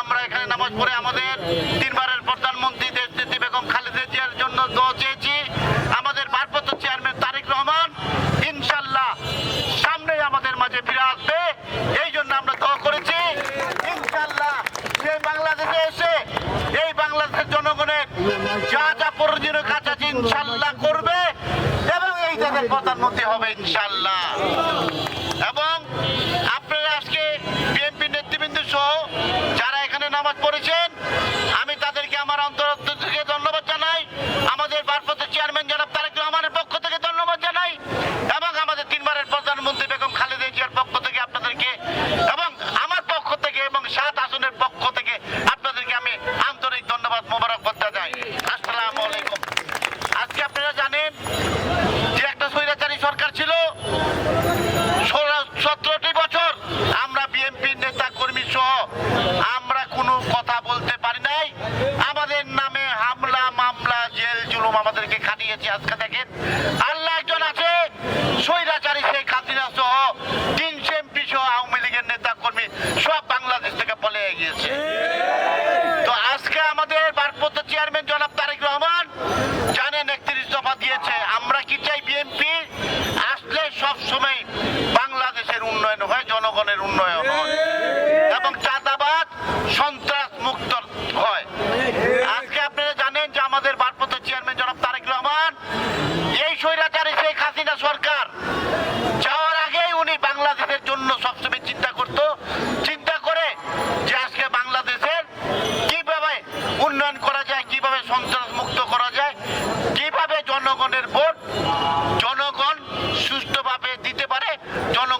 আমরা এখানে নামাজ পড়ে আমাদের তিনবারের প্রধানমন্ত্রী দেশনেত্রী বেগম খালেদা জিয়ার জন্য দোয়া চেয়েছি। আমাদের ভারপ্রাপ্ত চেয়ারম্যান তারেক রহমান ইনশাল্লাহ সামনে আমাদের মাঝে ফিরে আসবে। এই জন্য আমরা দোয়া করেছি ইনশাল্লাহ যে বাংলাদেশে এসে এই বাংলাদেশের জনগণের যা যা প্রয়োজনীয় কাজ আছে ইনশাল্লাহ করবে এবং এই জায়গায় প্রধানমন্ত্রী হবে ইনশাল্লাহ নামাজ পড়েছেন আমি তাদেরকে আমার অন্তর জনগণের ভোট জনগণ সুষ্ঠুভাবে দিতে পারে জন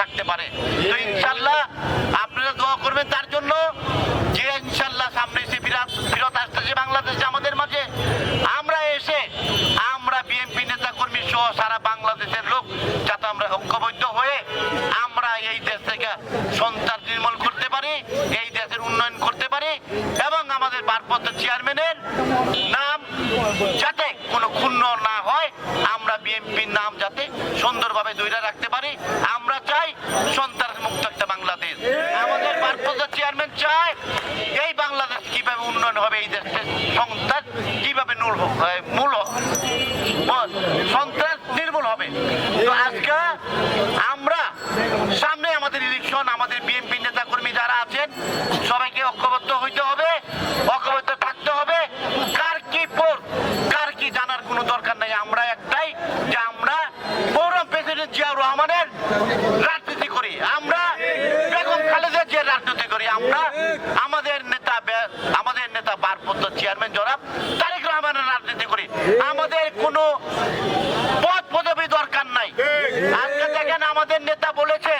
থাকতে পারে। তো ইনশাল্লাহ আপনারা দোয়া করবেন তার জন্য যে ইনশাল্লাহ সামনে এসে বিরাট বিরত আসতেছে বাংলাদেশে আমাদের মাঝে। আমরা এসে আমরা বিএনপি নেতা কর্মী সহ সারা বাংলাদেশের লোক যাতে আমরা ঐক্যবদ্ধ হয়ে আমরা এই দেশ থেকে সন্তান নির্মল করতে পারি, এই দেশের উন্নয়ন করতে পারি এবং আমাদের পারপত্র চেয়ারম্যানের নাম যাতে কোনো ক্ষুণ্ণ না হয়, আমরা বিএনপির নাম যাতে সুন্দরভাবে ধরে রাখতে উন্নয়ন চায়, এই বাংলাদেশ কীভাবে উন্নয়ন হবে, এই দেশে সন্ত্রাস কীভাবে নূল মূল সন্ত্রাস নির্মূল হবে। তো আজকে আমরা সামনে আমাদের ইলেকশন আমাদের বিএনপি নেতা কর্মী যারা আছেন, সবাইকে ঐক্যবদ্ধ হইতে হবে, ঐক্যবদ্ধ থাকতে হবে। কার কি পর, কার কি জানার কোনো দরকার নাই। আমরা একটাই যে আমরা পৌর প্রেসিডেন্ট জিয়াউর রহমানের আমাদের নেতা বলেছে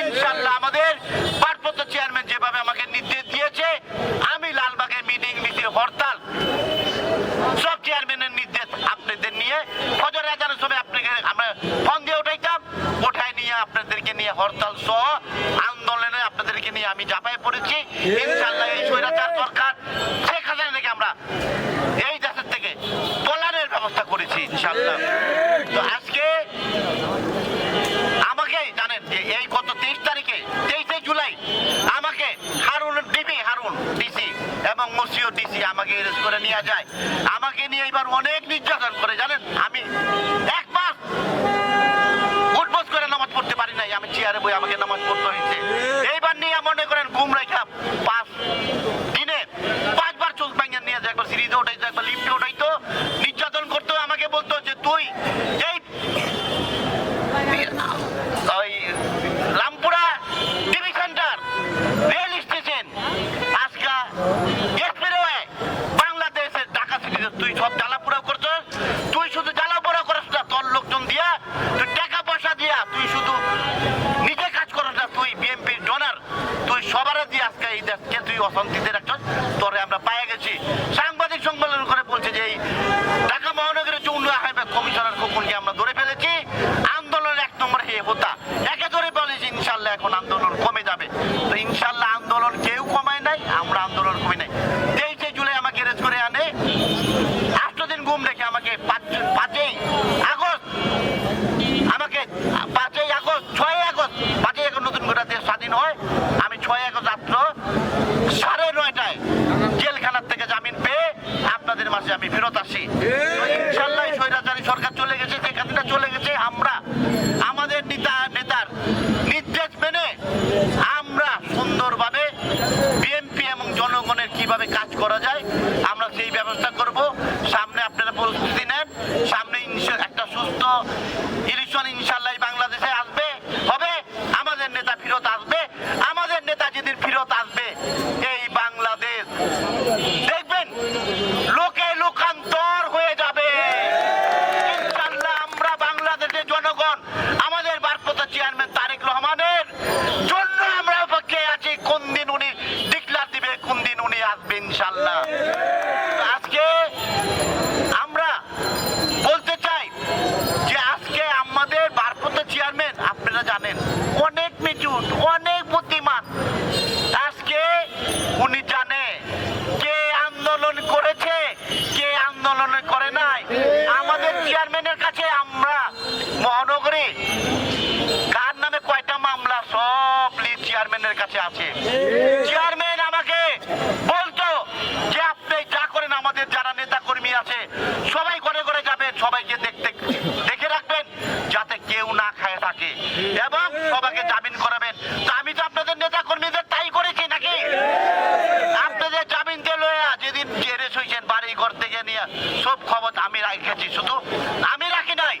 ইনশাল্লাহ আমাদের ভারপ্রাপ্ত চেয়ারম্যান যেভাবে আমাকে নির্দেশ দিয়েছে আমি লালবাগে মিটিং মিছিল হরতাল সব চেয়ারম্যানের নির্দেশ আপনাদের নিয়ে ফজর আজানের সময় আপনাকে আমরা ফোন দিয়ে উঠাইতাম ওঠায় নিয়ে আপনাদেরকে নিয়ে হরতাল সহ আন্দোলনে আপনাদেরকে নিয়ে আমি চাপায় পড়েছি। ইনশাল্লাহ এই স্বৈরাচার সরকার শেখ হাসিনা থেকে আমরা এই দেশের থেকে তোলানের ব্যবস্থা করেছি ইনশাল্লাহ আমাকে এরেস্ট করে নিয়ে যায়। আমাকে নিয়ে এবার অনেক নির্যাতন করে, জানেন? আমি এক মাস উঠবস করে নামাজ পড়তে পারি নাই। আমি চেয়ারে বই আমাকে নামাজ পড়তে হয়েছে। এইবার নিয়ে মনে করেন ঘুম রেখা পাঁচ দিনে পাঁচবার চোখ ভাঙিয়ে নিয়ে যায়, একবার সিরিজে উঠাইতো, একবার লিফটে উঠাইতো। নির্যাতন করতো আমাকে বলতো যে, তুই এই সবার দিয়ে আজকে এই দেশকে তুই অশান্তিতে একটা তরে আমরা পায়ে গেছি। সাংবাদিক সম্মেলন করে বলছে যে এই ঢাকা মহানগরের যে উন্নয়ন কমিশনার খোকনকে আমরা ধরে ফেলেছি। আন্দোলন এক নম্বর হে হোতা একে ধরে বলেছি, ইনশাল্লাহ এখন আন্দোলন কমে যাবে। তো ইনশাল্লাহ আন্দোলন কেউ কমায় নাই আমরা আন্দোলন কমে নাই তেইশে জুলাই আমাকে রেজ করে আনে আষ্ট দিন ঘুম রেখে আমাকে পাঁচ পাঁচই আগস্ট আমাকে পাঁচই আগস্ট ছয় আগস্ট পাঁচই আগস্ট নতুন করে দেশ স্বাধীন হয় আমি ছয় আগস্ট রাত্র সাড়ে নয়টায় জেলখানার থেকে জামিন পেয়ে আপনাদের মাঝে আমি ফেরত আসি তো ইনশাল্লাহ এই স্বৈরাচারী সরকার চলে গেছে সেখানে চলে গেছে আমরা আমাদের নেতা নেতার নির্দেশ মেনে আমরা সুন্দরভাবে বিএনপি এবং জনগণের কীভাবে কাজ করা যায় আমরা সেই ব্যবস্থা করব সামনে আপনারা প্রস্তুতি নেন সামনে ইনশা- একটা সুস্থ ইলেকশন ইনশাল্লাহ বাংলাদেশে আসবে হবে আমাদের নেতা ফেরত আসবে আমাদের নেতা যেদিন ফেরত আসবে এই বাংলাদেশ দেখবেন লোকে লোকান্তর হয়ে যাবে ইনশাল্লাহ আমরা বাংলাদেশের জনগণ আমাদের ভারপ্রাপ্ত চেয়ারম্যান তারেক রহমানের জন্য আমরা অপেক্ষায় আছি কোন দিন উনি ডিক্লার দিবে কোন দিন ইনশাল্লাহ। আজকে আমরা বলতে চাই যে আজকে আমাদের ভারপ্রাপ্ত চেয়ারম্যান আপনারা জানেন অনেক মিজুট অনেক বুদ্ধিমান। আজকে উনি জানে কে আন্দোলন করেছে কে আন্দোলন করে নাই। আমাদের চেয়ারম্যানের কাছে আমরা মহানগরী কার নামে কয়টা মামলা সব চেয়ারম্যানের কাছে আছে চেয়ারম্যান আমাকে বলতো যে আপনি যা করেন আমাদের যারা নেতা কর্মী আছে সবাই ঘরে ঘরে যাবেন সবাইকে দেখতে দেখে রাখবেন যাতে কেউ থাকে। এবং সবাইকে জামিন করাবেন। তো আমি তো আপনাদের নেতা কর্মীদের তাই করেছি নাকি? আপনাদের জামিন দিয়ে লয়া যেদিন জেরে হয়েছেন বাড়ি ঘর থেকে নিয়ে, সব খবর আমি রাখেছি। শুধু আমি রাখি নাই,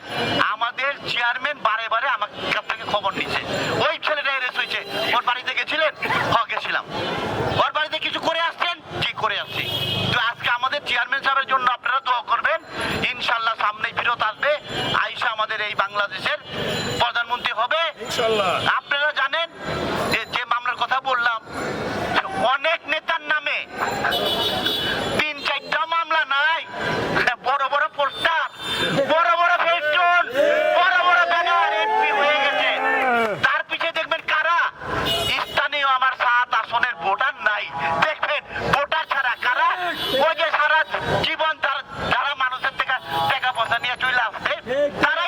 আমাদের চেয়ারম্যান বারে বারে আমার কাছ থেকে খবর নিচ্ছে ওই ছেলেটা এরে হয়েছে ওর বাড়িতে গেছিলেন? হ, গেছিলাম ওর বাড়িতে কিছু করে আসছেন ঠিক করে আসছি তো আজকে আমাদের চেয়ারম্যান সাহেবের জন্য আপনারা দোয়া করবেন ইনশাল্লাহ সামনেই ফেরত আসবে আইসা আমাদের এই বাংলাদেশের প্রধানমন্ত্রী হবে আপনারা জানেন যে যে মামলার কথা বললাম অনেক নেতার নামে তিন চারটা মামলা নাই বড় বড় পোস্টার বড় বড় ফেস্টুন বড় বড় ব্যানার এমপি হয়ে গেছে তার পিছে দেখবেন কারা স্থানীয় আমার সাত আসনের ভোটার নাই দেখবেন ভোটার ছাড়া কারা ওই যে সারা জীবন তার যারা মানুষের থেকে টাকা পয়সা নিয়ে চলে আসছে তারাই